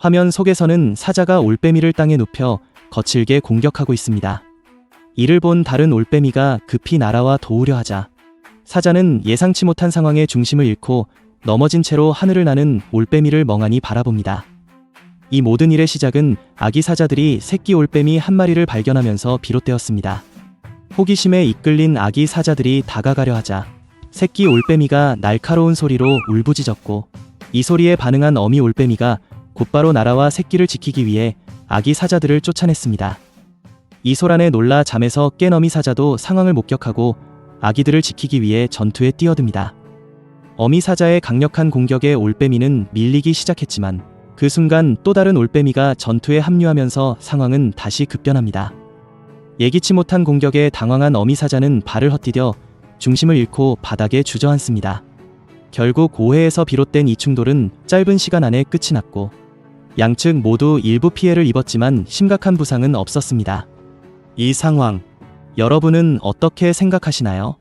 화면 속에서는 사자가 올빼미를 땅에 눕혀 거칠게 공격하고 있습니다. 이를 본 다른 올빼미가 급히 날아와 도우려 하자 사자는 예상치 못한 상황에 중심을 잃고 넘어진 채로 하늘을 나는 올빼미를 멍하니 바라봅니다. 이 모든 일의 시작은 아기 사자들이 새끼 올빼미 한 마리를 발견하면서 비롯되었습니다. 호기심에 이끌린 아기 사자들이 다가가려 하자 새끼 올빼미가 날카로운 소리로 울부짖었고 이 소리에 반응한 어미 올빼미가 곧바로 날아와 새끼를 지키기 위해 아기 사자들을 쫓아냈습니다. 이 소란에 놀라 잠에서 깬 어미 사자도 상황을 목격하고 아기들을 지키기 위해 전투에 뛰어듭니다. 어미 사자의 강력한 공격에 올빼미는 밀리기 시작했지만 그 순간 또 다른 올빼미가 전투에 합류하면서 상황은 다시 급변합니다. 예기치 못한 공격에 당황한 어미 사자는 발을 헛디뎌 중심을 잃고 바닥에 주저앉습니다. 결국 오해에서 비롯된 이 충돌은 짧은 시간 안에 끝이 났고 양측 모두 일부 피해를 입었지만 심각한 부상은 없었습니다. 이 상황, 여러분은 어떻게 생각하시나요?